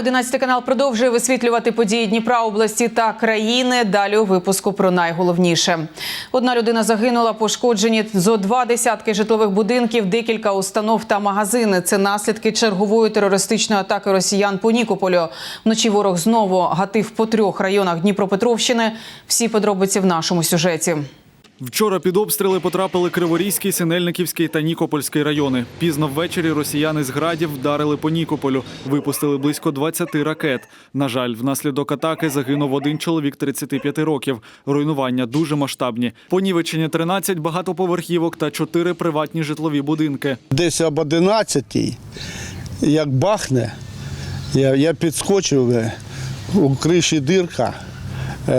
Вітаю, 11 канал продовжує висвітлювати події Дніпра, області та країни. Далі у випуску про найголовніше. Одна людина загинула, пошкоджені зо два десятки житлових будинків, декілька установ та магазини. Це наслідки чергової терористичної атаки росіян по Нікополю. Вночі ворог знову гатив по трьох районах Дніпропетровщини. Всі подробиці в нашому сюжеті. Вчора під обстріли потрапили Криворізький, Синельниківський та Нікопольський райони. Пізно ввечері росіяни з градів вдарили по Нікополю. Випустили близько 20 ракет. На жаль, внаслідок атаки загинув один чоловік 35 років. Руйнування дуже масштабні. Понівечені 13 багатоповерхівок та 4 приватні житлові будинки. Десь об 11 як бахне, я, я підскочив, е, у криші дирка, е,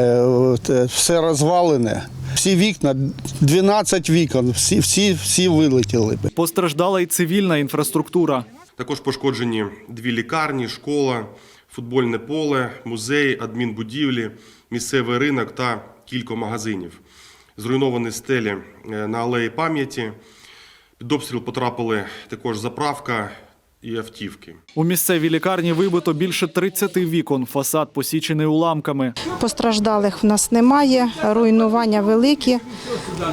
е, все розвалене. Всі вікна, 12 вікон, всі, всі, всі вилетіли. Постраждала й цивільна інфраструктура. Також пошкоджені дві лікарні, школа, футбольне поле, музей, адмінбудівлі, місцевий ринок та кілька магазинів. Зруйновані стелі е, на алеї пам'яті. Під обстріл потрапили також заправка і автівки. У місцевій лікарні вибито більше 30 вікон. Фасад посічений уламками. Постраждалих в нас немає, руйнування великі,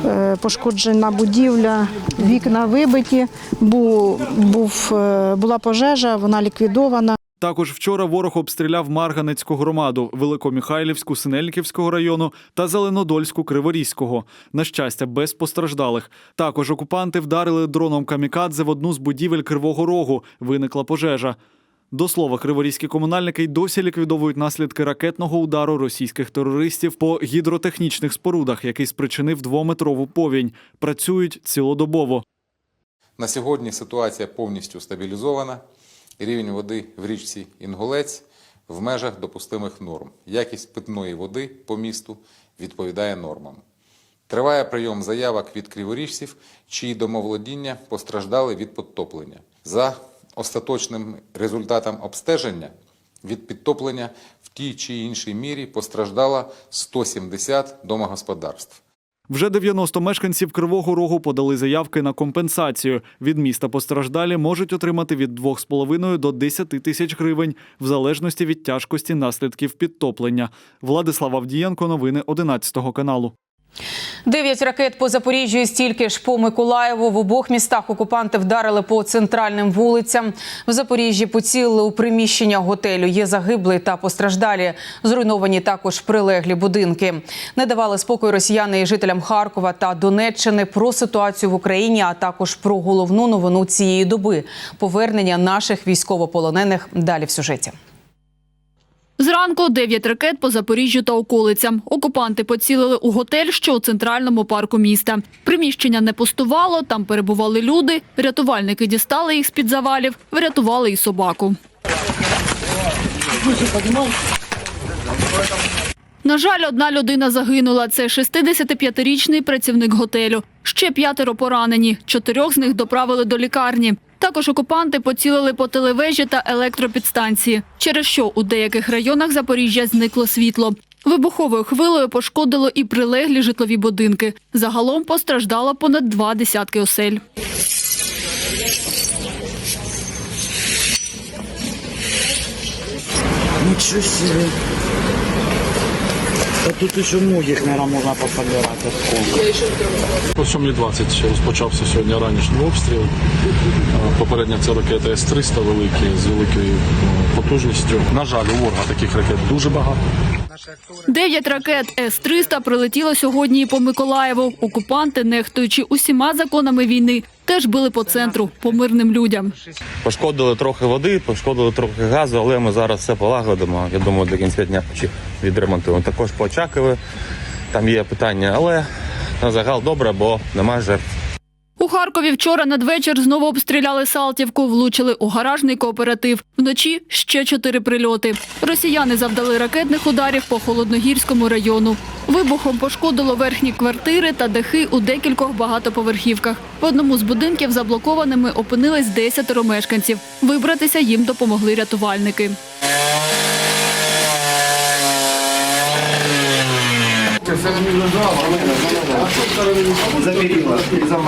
е, пошкоджена будівля, вікна вибиті, був, е, була пожежа, вона ліквідована. Також вчора ворог обстріляв Марганецьку громаду, Великомихайлівську, Синельниківського району та Зеленодольську Криворізького. На щастя, без постраждалих. Також окупанти вдарили дроном камікадзе в одну з будівель Кривого Рогу. Виникла пожежа. До слова, криворізькі комунальники й досі ліквідовують наслідки ракетного удару російських терористів по гідротехнічних спорудах, який спричинив двометрову повінь. Працюють цілодобово. На сьогодні ситуація повністю стабілізована. Рівень води в річці Інгулець в межах допустимих норм. Якість питної води по місту відповідає нормам. Триває прийом заявок від криворіжців, чиї домоволодіння постраждали від підтоплення. За остаточним результатом обстеження від підтоплення в тій чи іншій мірі постраждало 170 домогосподарств. Вже 90 мешканців Кривого Рогу подали заявки на компенсацію. Від міста постраждалі можуть отримати від 2,5 до 10 тисяч гривень в залежності від тяжкості наслідків підтоплення. Владислав Авдієнко, новини 11 каналу. Дев'ять ракет по Запоріжжю і стільки ж по Миколаєву. В обох містах окупанти вдарили по центральним вулицям. В Запоріжжі поцілили у приміщення готелю. Є загиблі та постраждалі. Зруйновані також прилеглі будинки. Не давали спокою росіяни і жителям Харкова та Донеччини про ситуацію в Україні, а також про головну новину цієї доби повернення наших військовополонених. Далі в сюжеті. Зранку дев'ять ракет по Запоріжжю та околицям. Окупанти поцілили у готель, що у центральному парку міста. Приміщення не пустувало, там перебували люди. Рятувальники дістали їх з-під завалів, врятували і собаку. На жаль, одна людина загинула. Це 65-річний працівник готелю. Ще п'ятеро поранені. Чотирьох з них доправили до лікарні. Також окупанти поцілили по телевежі та електропідстанції, через що у деяких районах Запоріжжя зникло світло. Вибуховою хвилею пошкодило і прилеглі житлові будинки. Загалом постраждало понад два десятки осель. Ничего себе. А тут еще многих, наверное, можно пособирать осколков. О 7.20 ще розпочався сьогодні ранішній обстріл. Попередня це ракета С-300 великі з великою е, потужністю. На жаль, у ворога таких ракет дуже багато. Дев'ять ракет С-300 прилетіло сьогодні і по Миколаєву. Окупанти, нехтуючи усіма законами війни, теж били по центру, по мирним людям. Пошкодили трохи води, пошкодили трохи газу, але ми зараз все полагодимо. Я думаю, до кінця дня відремонтуємо. Також по Очакові там є питання, але на загал добре, бо немає жертв. Харкові вчора надвечір знову обстріляли Салтівку, влучили у гаражний кооператив. Вночі ще чотири прильоти. Росіяни завдали ракетних ударів по Холодногірському району. Вибухом пошкодило верхні квартири та дахи у декількох багатоповерхівках. В одному з будинків заблокованими опинились десятеро мешканців. Вибратися їм допомогли рятувальники. Завірила, за мене. заміріла і за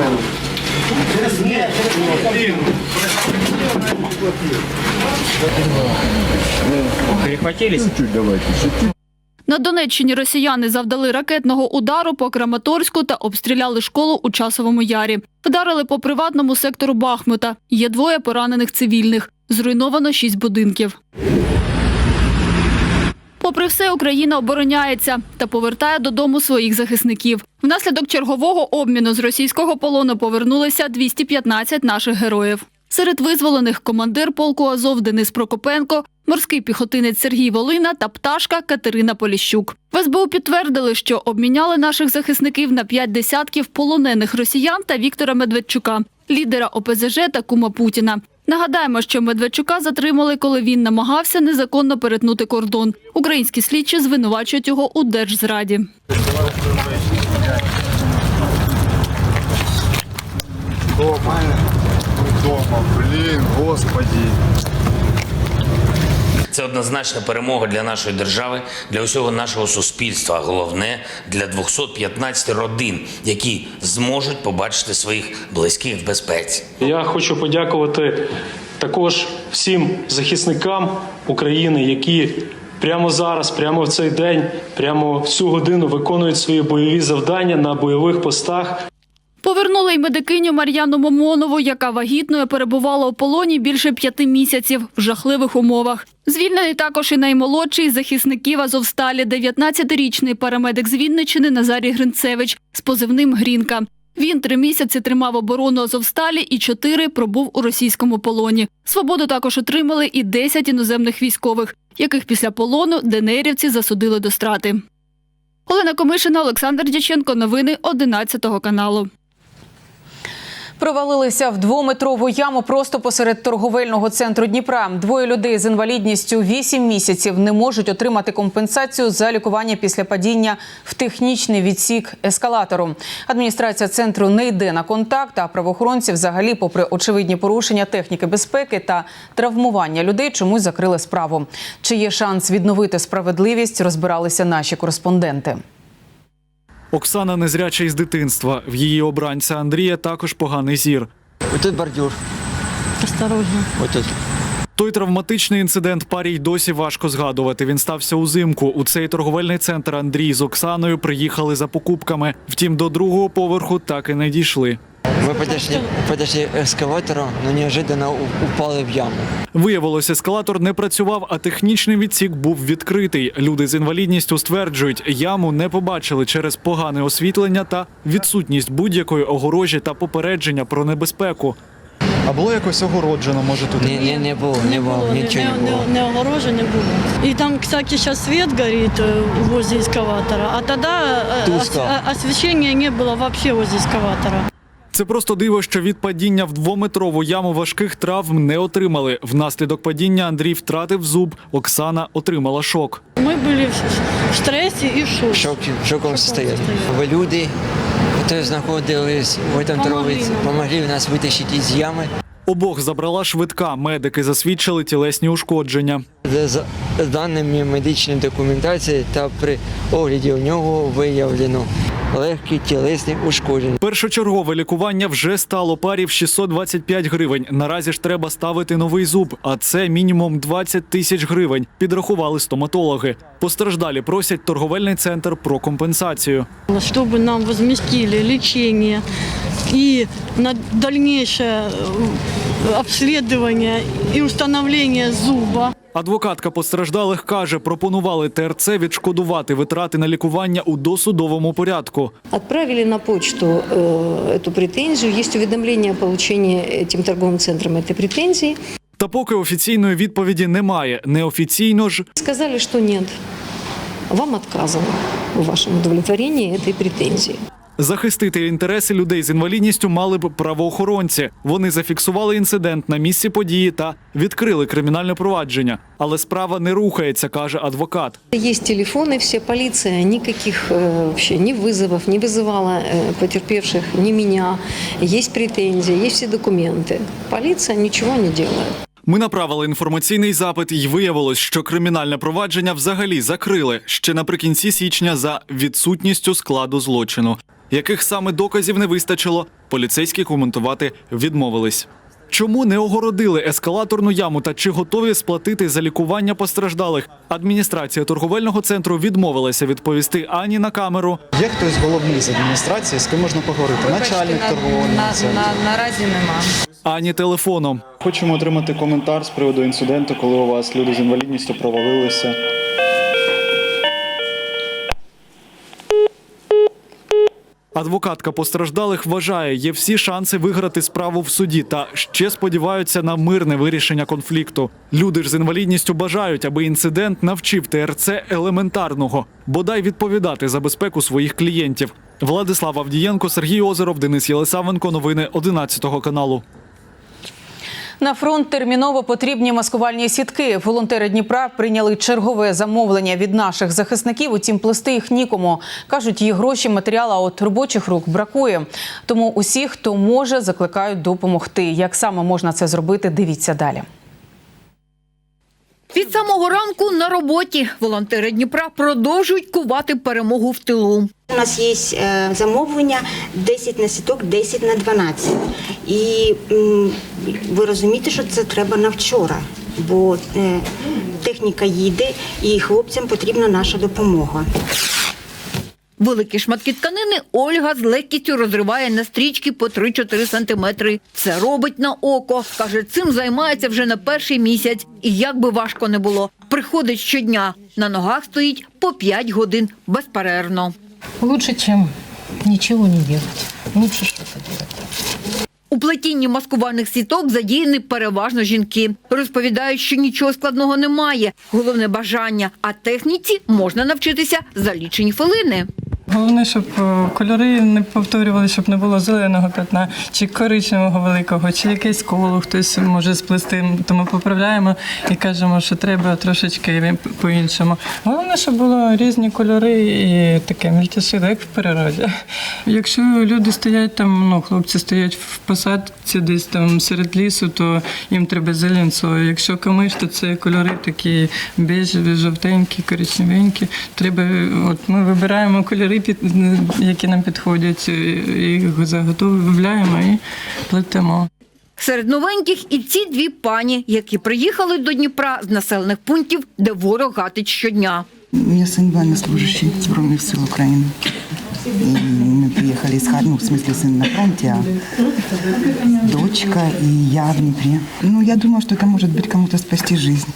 Перехватились? На Донеччині росіяни завдали ракетного удару по Краматорську та обстріляли школу у Часовому Ярі. Вдарили по приватному сектору Бахмута. Є двоє поранених цивільних. Зруйновано шість будинків. Попри все, Україна обороняється та повертає додому своїх захисників. Внаслідок чергового обміну з російського полону повернулися 215 наших героїв. Серед визволених командир полку Азов Денис Прокопенко, морський піхотинець Сергій Волина та пташка Катерина Поліщук. В СБУ підтвердили, що обміняли наших захисників на п'ять десятків полонених росіян та Віктора Медведчука, лідера ОПЗЖ та кума Путіна. Нагадаємо, що Медведчука затримали, коли він намагався незаконно перетнути кордон. Українські слідчі звинувачують його у держзраді. Дома, блін, господі. Це однозначна перемога для нашої держави, для усього нашого суспільства. А головне для 215 родин, які зможуть побачити своїх близьких в безпеці. Я хочу подякувати також всім захисникам України, які прямо зараз, прямо в цей день, прямо в цю годину виконують свої бойові завдання на бойових постах. Повернули й медикиню Мар'яну Момонову, яка вагітною перебувала у полоні більше п'яти місяців в жахливих умовах. Звільнений також і наймолодший з захисників Азовсталі, 19-річний парамедик з Вінничини Назарій Гринцевич з позивним Грінка. Він три місяці тримав оборону Азовсталі і чотири пробув у російському полоні. Свободу також отримали і 10 іноземних військових, яких після полону ДНРівці засудили до страти. Олена Комишина, Олександр Дяченко. Новини 11 каналу. Провалилися в двометрову яму просто посеред торговельного центру Дніпра. Двоє людей з інвалідністю 8 місяців не можуть отримати компенсацію за лікування після падіння в технічний відсік ескалатору. Адміністрація центру не йде на контакт, а правоохоронці взагалі, попри очевидні порушення техніки безпеки та травмування людей, чомусь закрили справу. Чи є шанс відновити справедливість? Розбиралися наші кореспонденти. Оксана незряча із дитинства. В її обранця Андрія також поганий зір. Ось тут бордюр. Осторожно. Ось тут. Той травматичний інцидент парі й досі важко згадувати. Він стався узимку. У цей торговельний центр Андрій з Оксаною приїхали за покупками. Втім, до другого поверху так і не дійшли. Мы подошли, подошли к эскалатору, но неожиданно у- упали в яму. Виявилось, ескалатор не працював, а технічний відсік був відкритий. Люди з інвалідністю стверджують, яму не побачили через погане освітлення та відсутність будь-якої огорожі та попередження про небезпеку. А було якось огороджено, може тут? Не, не, не було, не було, нічого не було. не огорожено было. И там, кстати, сейчас свет горит э, возле эскаватора, а тогда э, Тускло. ос- э, освещения не было вообще возле эскаватора. Це просто диво, що від падіння в двометрову яму важких травм не отримали. Внаслідок падіння Андрій втратив зуб, Оксана отримала шок. Ми були в, стресі і в шоке. Шокі, в шоковому. Ви люди, які знаходились в цьому травиці, допомогли нас витащити з ями. Обох забрала швидка. Медики засвідчили тілесні ушкодження. За, даними медичної документації та при огляді у нього виявлено легкі тілесні ушкодження. Першочергове лікування вже стало парі в 625 гривень. Наразі ж треба ставити новий зуб, а це мінімум 20 тисяч гривень. Підрахували стоматологи. Постраждалі просять торговельний центр про компенсацію. Чтобы нам возместили лечение и на дальнейшее э, обследование и установление зуба. Адвокатка постраждалих каже, пропонували ТРЦ відшкодувати витрати на лікування у досудовому порядку. Отправили на почту э, эту претензию. Есть уведомление о получении этим торговым центром этой претензии. Та поки офіційної відповіді немає. Неофіційно ж Сказали, что нет. Вам отказано в вашем удовлетворении этой претензии. захистити інтереси людей з інвалідністю мали б правоохоронці. Вони зафіксували інцидент на місці події та відкрили кримінальне провадження. Але справа не рухається, каже адвокат. Есть телефоны, все полиция никаких э, вообще ни вызовов не вызывала э, потерпевших, ни меня. Есть претензии, есть все документы. Полиция ничего не делает. Ми направили інформаційний запит, і виявилось, що кримінальне провадження взагалі закрили ще наприкінці січня за відсутністю складу злочину. яких саме доказів не вистачило, Поліцейські коментувати відмовились. Чому не огородили ескалаторну яму та чи готові сплатити за лікування постраждалих? Адміністрація торговельного центру відмовилася відповісти ані на камеру, Є хтось головний з адміністрації, з ким можна поговорити? Начальник торгового центру. наразі нема. ані телефоном. Хочемо отримати коментар з приводу інциденту, коли у вас люди з інвалідністю провалилися. Адвокатка постраждалих вважає, є всі шанси виграти справу в суді та ще сподіваються на мирне вирішення конфлікту. Люди ж з інвалідністю бажають, аби інцидент навчив ТРЦ елементарного, бодай відповідати за безпеку своїх клієнтів. Владислав Авдієнко, Сергій Озеров, Денис Єлисавенко. Новини 11 каналу. На фронт терміново потрібні маскувальні сітки. Волонтери Дніпра прийняли чергове замовлення від наших захисників. Утім, плести їх нікому. кажуть, їх гроші, матеріала от робочих рук бракує. Тому усі, хто може, закликають допомогти. Як саме можна це зробити? Дивіться далі. Від самого ранку на роботі волонтери Дніпра продовжують кувати перемогу в тилу. У нас є е, замовлення 10 на сіток, 10 на 12. І ви розумієте, що це треба на вчора, бо е, техніка їде і хлопцям потрібна наша допомога. Великі шматки тканини Ольга з легкістю розриває на стрічки по 3-4 сантиметри. Це робить на око. Каже, цим займається вже на перший місяць. І як би важко не було, приходить щодня. На ногах стоїть по 5 годин безперервно. Лучше, чем ничего не делать. Лучше что-то делать. У плетінні маскувальних сіток задіяні переважно жінки. Розповідають, що нічого складного немає. Головне бажання. А техніці можна навчитися за лічені хвилини. Головне, щоб е, кольори не повторювали, щоб не було зеленого пятна, чи коричневого великого, чи якесь коло хтось може сплести. То ми поправляємо і кажемо, що треба трошечки по-іншому. Головне, щоб було різні кольори і таке мільтешило, як в природі. Якщо люди стоять там, ну хлопці стоять в посадці десь там серед лісу, то їм треба зеленцо. Якщо камиш, то це кольори такі бежеві, жовтенькі, коричневенькі. Треба, от ми вибираємо кольори, під, які нам підходять, і їх заготовляємо і плетемо. Серед новеньких і ці дві пані, які приїхали до Дніпра з населених пунктів, де ворог гатить щодня. У меня сын военнослужащий Збройных сил Украины. И мы приехали из Харькова, в смысле сын на фронте, а дочка и я в Днепре. Ну, я думаю, что это может быть кому-то спасти жизнь.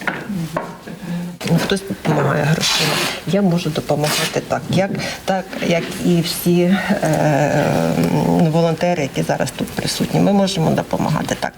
Хтось допомагає грошима. Я можу допомагати так, як, так, як і всі е, волонтери, які зараз тут присутні. Ми можемо допомагати так.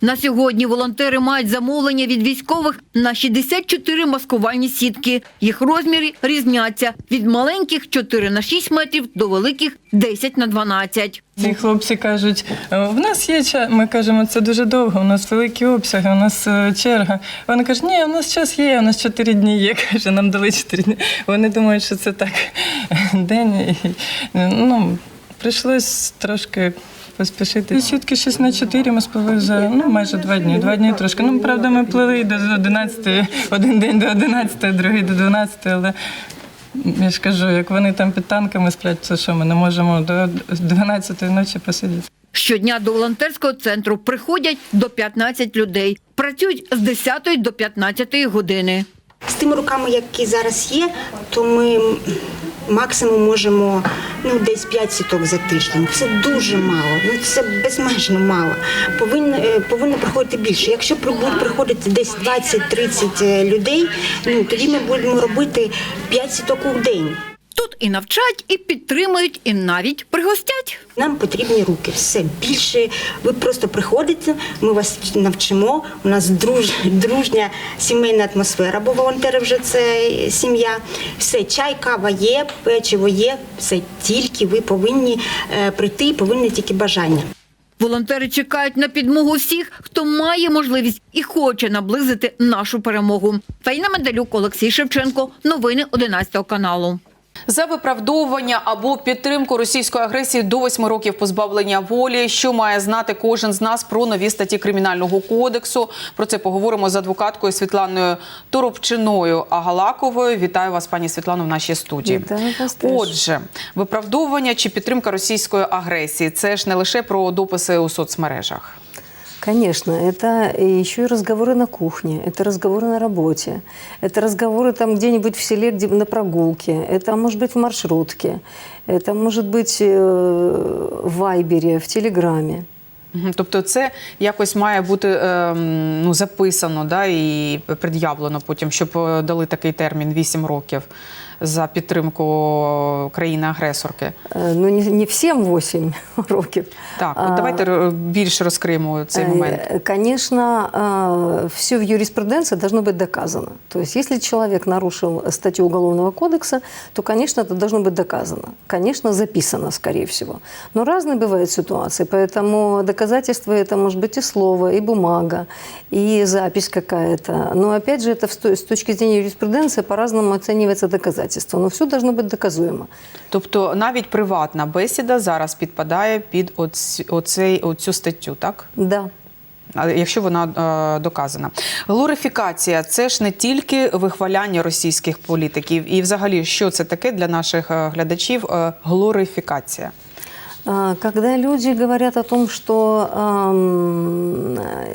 На сьогодні волонтери мають замовлення від військових на 64 маскувальні сітки. Їх розміри різняться від маленьких 4 на 6 метрів до великих 10 на 12. Ці хлопці кажуть, «Е, в нас є час. Ми кажемо, це дуже довго, у нас великі обсяги, у нас е, черга. Вони кажуть, ні, у нас час є, у нас 4 дні є. Каже, нам дали 4 дні. Вони думають, що це так день. Ну, прийшлось трошки. Поспішити. Сітки 6 на 4 ми сплили за ну, майже два дні. Два дні трошки. Ну, правда, ми плили до 11, один день до 11, другий до 12, але я ж кажу, як вони там під танками сплять, то що ми не можемо до 12 ночі посидіти. Щодня до волонтерського центру приходять до 15 людей. Працюють з 10 до 15 години. З тими руками, які зараз є, то ми максимум можемо ну, десь 5 сіток за тиждень. Це дуже мало, ну це безмежно мало. Повинно, е, повинно приходити більше. Якщо будуть приходити десь 20-30 людей, ну тоді ми будемо робити 5 сіток у день. Тут і навчать, і підтримують, і навіть пригостять. Нам потрібні руки. Все більше. Ви просто приходите, ми вас навчимо. У нас друж, дружня сімейна атмосфера, бо волонтери вже це сім'я. Все, чай, кава є, печиво є. Все тільки ви повинні е, прийти, і повинні тільки бажання. Волонтери чекають на підмогу всіх, хто має можливість і хоче наблизити нашу перемогу. Фаїна Медалюк, Олексій Шевченко. Новини 11 каналу. За виправдовування або підтримку російської агресії до восьми років позбавлення волі, що має знати кожен з нас про нові статті кримінального кодексу. Про це поговоримо з адвокаткою Світланою Торопчиною Агалаковою. Вітаю вас, пані Світлано, в нашій студії. Вітаю вас. Отже, виправдовування чи підтримка російської агресії це ж не лише про дописи у соцмережах. Конечно, это еще и разговоры на кухне, это разговоры на работе, это разговоры там где-нибудь в селе, где на прогулке, это может быть в маршрутке, это может быть э, в Вайбере, в Телеграме. Мгм. Тобто це якось має бути ем, ну, записано да, і пред'явлено потім, щоб е, дали такий термін 8 років за підтримку країни-агресорки. Э, Ну, не, не всем 8 років. Так, от А, давайте р- більше розкриємо цей Э, момент. Конечно, все в юриспруденции должно быть доказано. То есть, если человек нарушил статью Уголовного кодекса, то, конечно, это должно быть доказано. Конечно, записано, скорее всего. Но разные бывают ситуации, поэтому доказательство это может быть и слово, и бумага, и запись какая-то. Но, опять же, это в сто- с точки зрения юриспруденции по-разному оценивается доказательство. Но все должно быть доказуемо. Тобто навіть приватна бесіда зараз підпадає під оць, оцей, оцю статтю, так? Да. Якщо вона е, доказана, глорифікація це ж не тільки вихваляння російських політиків, і взагалі, що це таке для наших е, глядачів? е, Глорифікація. А, Когда люди говорят о том, что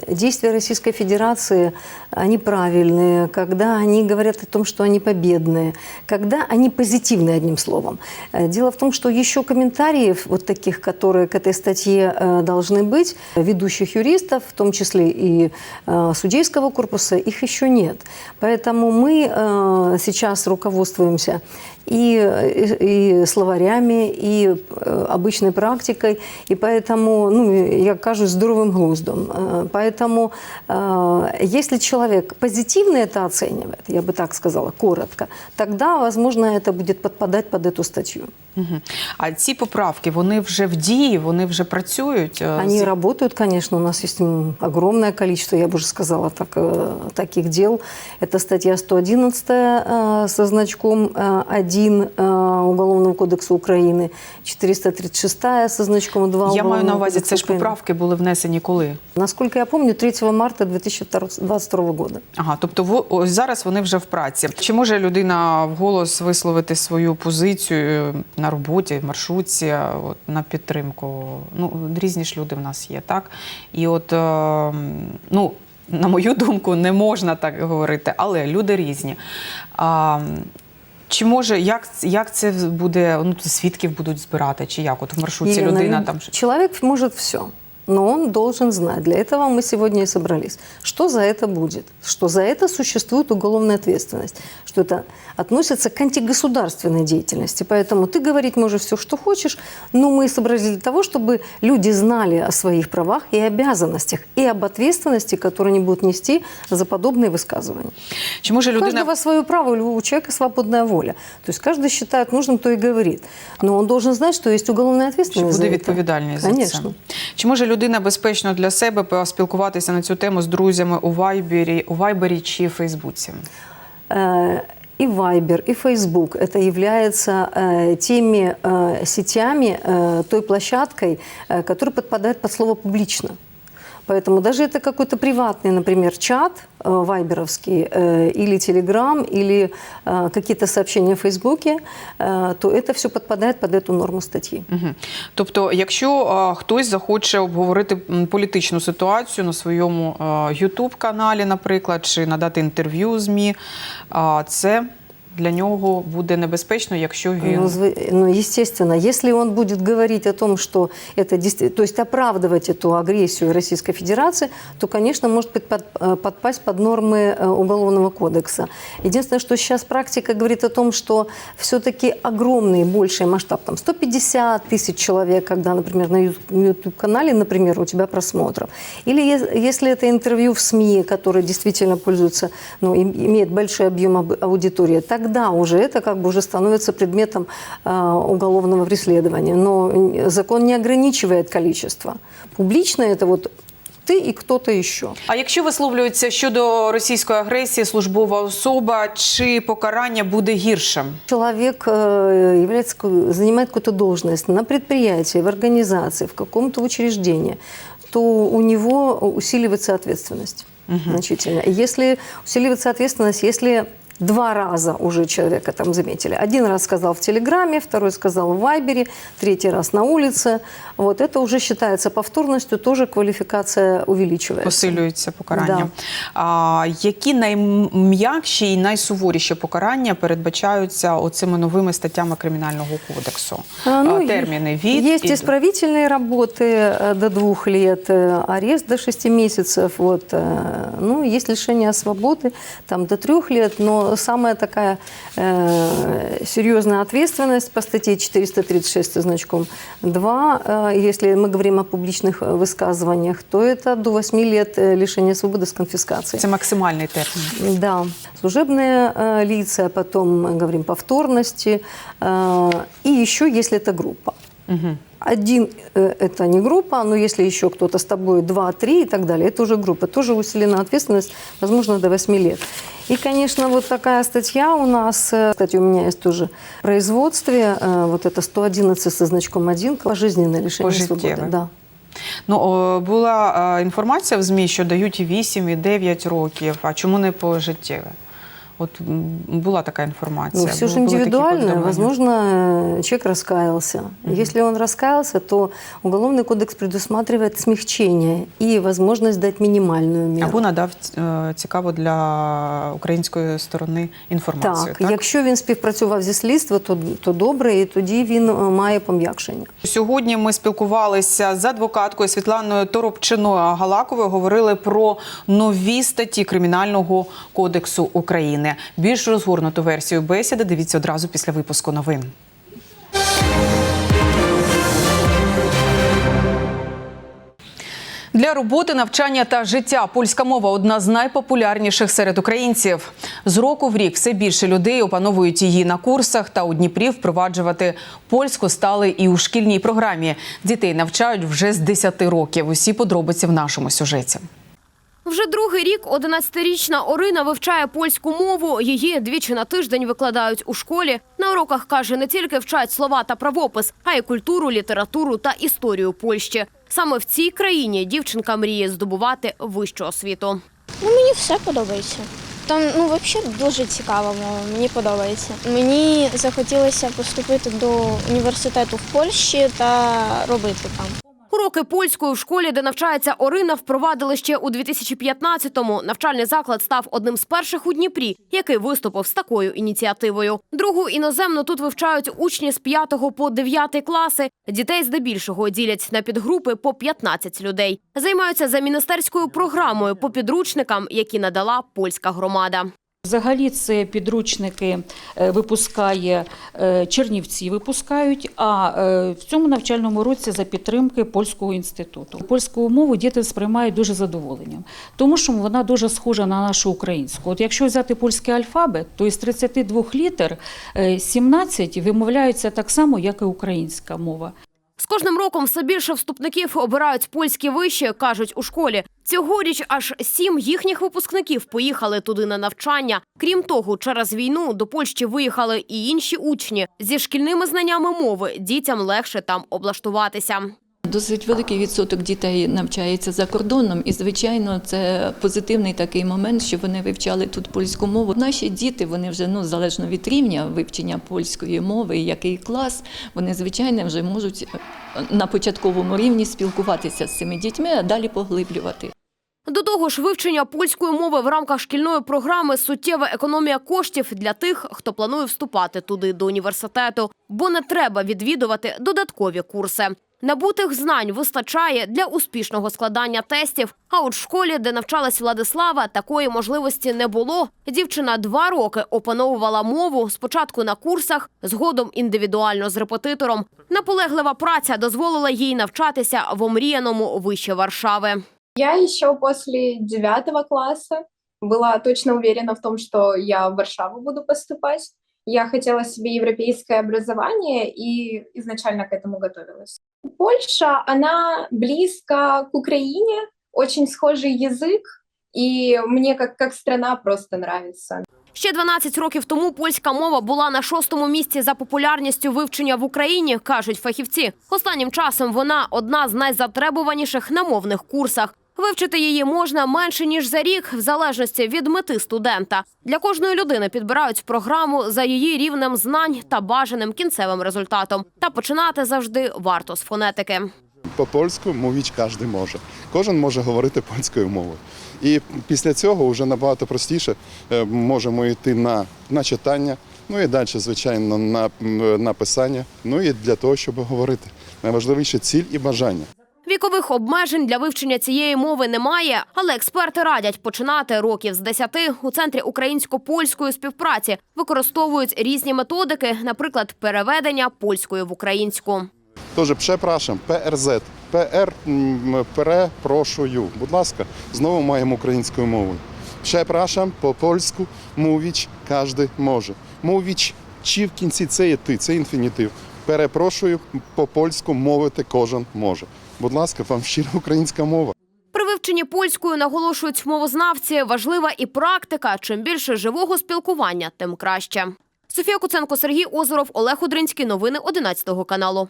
действия Российской Федерации, они правильные, когда они говорят о том, что они победные, когда они позитивные, одним словом. Э, Дело в том, что еще комментариев, вот таких, которые к этой статье э, должны быть, ведущих юристов, в том числе и э, судейского корпуса, их еще нет. Поэтому мы сейчас руководствуемся и, и, и словарями, и э, обычной практикой, и поэтому, ну, я кажусь здоровым глуздом. Э, Поэтому, э, если человек позитивно это оценивает, я бы так сказала, коротко, тогда, возможно, это будет подпадать под эту статью. Мгм. А ці поправки вони вже в дії, вони вже працюють. е, Они з- работают, конечно, у нас есть м, огромное количество, я бы уже сказала, так, э, таких дел. Это статья 111 э, со значком э, 1 э, Уголовного кодекса Украины, 436 со значком 2 Я маю Уголовного на увазі, кодекса це ж Украины. поправки були внесені коли? Насколько я помню, 3 марта 2022 года. Ага, тобто во- ось зараз вони вже в праці. Чи може людина вголос висловити свою позицію на роботі, в маршрутці, е, от, на підтримку? Ну, різні ж люди в нас є, так? І от, е, ну, на мою думку, не можна так говорити, але люди різні. А, чи може, як, як це буде, ну, свідків будуть збирати, чи як? От в маршрутці Елена, людина там. чоловік може все, но он должен знать. Для этого мы сегодня и собрались. Что за это будет? Что за это существует уголовная ответственность? Что это относится к антигосударственной деятельности. Поэтому ты говорить можешь все, что хочешь, но мы собрались для того, чтобы люди знали о своих правах и обязанностях, и об ответственности, которую они будут нести за подобные высказывания. Чи може У людина каждого свое право, у человека свободная воля. То есть каждый считает нужным, то и говорит. Но он должен знать, что есть уголовная Чи ответственность буде за это. відповідальність за Конечно. це? Чи може людина безпечно для себе поспілкуватися на цю тему з друзями у Вайбері, у Вайбері чи Фейсбуці? Э, И Viber, и Facebook это является э, теми э, сетями, э, той площадкой, э, которая подпадает под слово «публично». Поэтому даже это какой-то приватный, например, чат э, вайберовский э, или Телеграм, или э, какие-то сообщения в Фейсбуке, э, то это все подпадает под эту норму статьи. Угу. Тобто, якщо е, хтось захоче обговорити м, політичну ситуацію на своєму youtube каналі наприклад, чи надати інтерв'ю ЗМІ, е, це для нього буде небезпечно, якщо він Ну, ну, естественно, если он будет говорить о том, что это действительно, то есть оправдывать эту агрессию Российской Федерации, то, конечно, может под- э, подпасть под нормы э, Уголовного кодекса. Единственное, что сейчас практика говорит о том, что все-таки огромный, больший масштаб, там 150 тысяч человек, когда, например, на YouTube-канале, например, у тебя просмотров. Или если это интервью в СМИ, которые действительно пользуются, ну, им- имеет большой объем об- аудитории, тогда уже это как бы уже становится предметом а, уголовного преследования. Но н- закон не ограничивает количество. Публично это вот ты и кто-то еще. А якщо висловлюється щодо російської агресії службова особа, чи покарання буде гіршим? Человек э, является, ку- занимает какую-то должность на предприятии, в организации, в каком-то учреждении, то у него усиливается ответственность значительно. И Если усиливается ответственность, если два раза уже человека там заметили. Один раз сказал в Телеграме, второй сказал в Вайбере, третий раз на улице. Вот это уже считается повторностью, тоже квалификация увеличивается. Посилюється покарання. Да. А, які найм'якші і найсуворіші покарання передбачаються оцими новими статтями кримінального кодексу? А, ну, А, терміни від Есть і- исправительные работы э, до двух лет, э, арест до шести месяцев, вот, э, ну, есть лишение свободы там, до трех лет, но самая такая э, серьезная ответственность по статье 436 со значком 2, э, если мы говорим о публичных э, высказываниях, то это до 8 лет э, лишения свободы с конфискацией. Це максимальний термін. Да, служебные э, лица, потом мы говорим повторности, э, и еще если это группа. Один э, это не группа, но если еще кто-то с тобой, два, три и так далее, это уже группа, тоже усилена ответственность, возможно, до 8 лет. И, конечно, вот такая статья у нас, э, кстати, у меня есть тоже в производстве, э, вот это 111 со значком 1, пожизненное лишение свободы. Пожиттєве. Да. Ну о, була е, інформація в змі, що дають і 8, і 9 років. А чому не пожиттєве? От м, була така інформація. Ну, все же индивидуально. Возможно, человек раскаялся. Если он раскаялся, то Уголовный кодекс предусматривает смягчение и возможность дать минимальную меру. Або надав е, цікаво для української сторони інформацію. так, Так, якщо він співпрацював зі слідством, то, то добре, і тоді він е, має пом'якшення. Сьогодні ми спілкувалися з адвокаткою Світланою Торопчиною Галаковою. Говорили про нові статті Кримінального кодексу України. Більш розгорнуту версію бесіди дивіться одразу після випуску новин. Для роботи, навчання та життя польська мова одна з найпопулярніших серед українців. З року в рік все більше людей опановують її на курсах та у Дніпрі впроваджувати польську стали і у шкільній програмі. Дітей навчають вже з 10 років. Усі подробиці в нашому сюжеті. Вже другий рік 11-річна Орина вивчає польську мову. Її двічі на тиждень викладають у школі. На уроках каже, не тільки вчать слова та правопис, а й культуру, літературу та історію Польщі. Саме в цій країні дівчинка мріє здобувати вищу освіту. Ну, мені все подобається. Там ну взагалі дуже цікава мова, мені подобається. Мені захотілося поступити до університету в Польщі та робити там. Уроки польської в школі, де навчається Орина, впровадили ще у 2015-му. Навчальний заклад став одним з перших у Дніпрі, який виступив з такою ініціативою. Другу іноземну тут вивчають учні з 5 по 9 класи. Дітей здебільшого ділять на підгрупи по 15 людей. Займаються за міністерською програмою по підручникам, які надала польська громада. Взагалі це підручники е, випускає е, Чернівці, випускають. А е, в цьому навчальному році за підтримки польського інституту. Польську мову діти сприймають дуже задоволенням, тому що вона дуже схожа на нашу українську. От якщо взяти польський алфабет, то із 32 літер е, 17 вимовляються так само, як і українська мова. З кожним роком все більше вступників обирають польські виші, кажуть у школі. Цьогоріч аж сім їхніх випускників поїхали туди на навчання. Крім того, через війну до Польщі виїхали і інші учні зі шкільними знаннями мови. Дітям легше там облаштуватися. Досить великий відсоток дітей навчається за кордоном, і звичайно, це позитивний такий момент, що вони вивчали тут польську мову. Наші діти вони вже ну залежно від рівня вивчення польської мови, який клас, вони звичайно вже можуть е, на початковому рівні спілкуватися з цими дітьми, а далі поглиблювати. До того ж, вивчення польської мови в рамках шкільної програми суттєва економія коштів для тих, хто планує вступати туди до університету, бо не треба відвідувати додаткові курси. Набутих знань вистачає для успішного складання тестів. А от в школі, де навчалась Владислава, такої можливості не було. Дівчина два роки опановувала мову спочатку на курсах, згодом індивідуально з репетитором. Наполеглива праця дозволила їй навчатися в омріяному вище Варшави. Я еще после девятого класса была точно уверена в том, что я в Варшаву буду поступать. Я хотела себе европейское образование и изначально к этому готовилась. Польша, она близко к Украине, очень схожий язык, и мне как, как страна просто нравится. Ще 12 років тому польська мова була на шостому місці за популярністю вивчення в Україні, кажуть фахівці. Останнім часом вона одна з найзатребуваніших на мовних курсах. Вивчити її можна менше ніж за рік, в залежності від мети студента. Для кожної людини підбирають програму за її рівнем знань та бажаним кінцевим результатом. Та починати завжди варто з фонетики. По-польську мовити кожен може. Кожен може говорити польською мовою. І після цього вже набагато простіше е, можемо йти на, на читання, ну і далі, звичайно, на м, написання, ну і для того, щоб говорити. Найважливіше ціль і бажання. Вікових обмежень для вивчення цієї мови немає, але експерти радять починати років з 10 у центрі українсько-польської співпраці. Використовують різні методики, наприклад, переведення польської в українську. Тож, препрашам, ПРЗ, ПР, перепрошую. Будь ласка, знову маємо українською мовою. Препрашам, по-польську, мовіч кожен може. Мовіч, чи в кінці це є ти, це інфінітив. Перепрошую, по-польську мовити кожен може. Будь ласка, вам щира українська мова. При вивченні польською наголошують мовознавці, важлива і практика. Чим більше живого спілкування, тим краще. Софія Куценко, Сергій Озоров, Олег Удринський. Новини 11 каналу.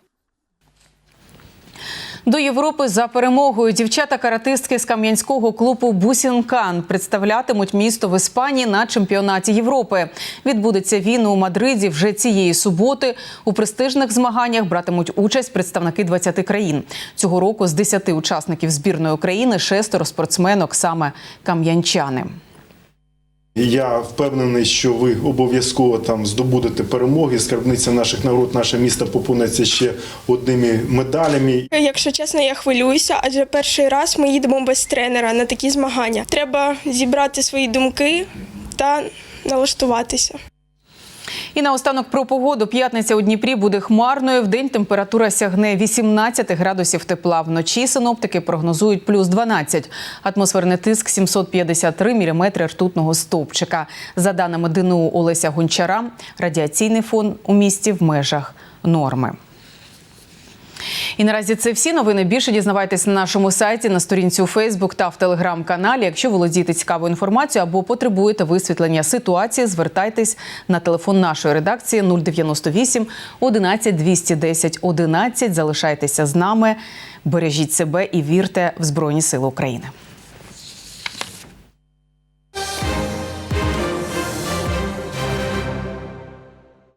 До Європи за перемогою дівчата-каратистки з кам'янського клубу Бусінкан представлятимуть місто в Іспанії на чемпіонаті Європи. Відбудеться він у Мадриді вже цієї суботи. У престижних змаганнях братимуть участь представники 20 країн. Цього року з 10 учасників збірної України шестеро спортсменок саме кам'янчани. Я впевнений, що ви обов'язково там здобудете перемоги. Скарбниця наших народ, наше місто поповниться ще одними медалями. Якщо чесно, я хвилююся, адже перший раз ми їдемо без тренера на такі змагання. Треба зібрати свої думки та налаштуватися. І наостанок про погоду. П'ятниця у Дніпрі буде хмарною. Вдень температура сягне 18 градусів тепла. Вночі синоптики прогнозують плюс 12. Атмосферний тиск 753 міліметри ртутного стовпчика. За даними ДНУ Олеся Гончара, радіаційний фон у місті в межах норми. І наразі це всі новини. Більше дізнавайтесь на нашому сайті, на сторінці у Фейсбук та в телеграм-каналі. Якщо володієте цікавою інформацією або потребуєте висвітлення ситуації, звертайтесь на телефон нашої редакції 098 11 210 11. Залишайтеся з нами, бережіть себе і вірте в Збройні Сили України.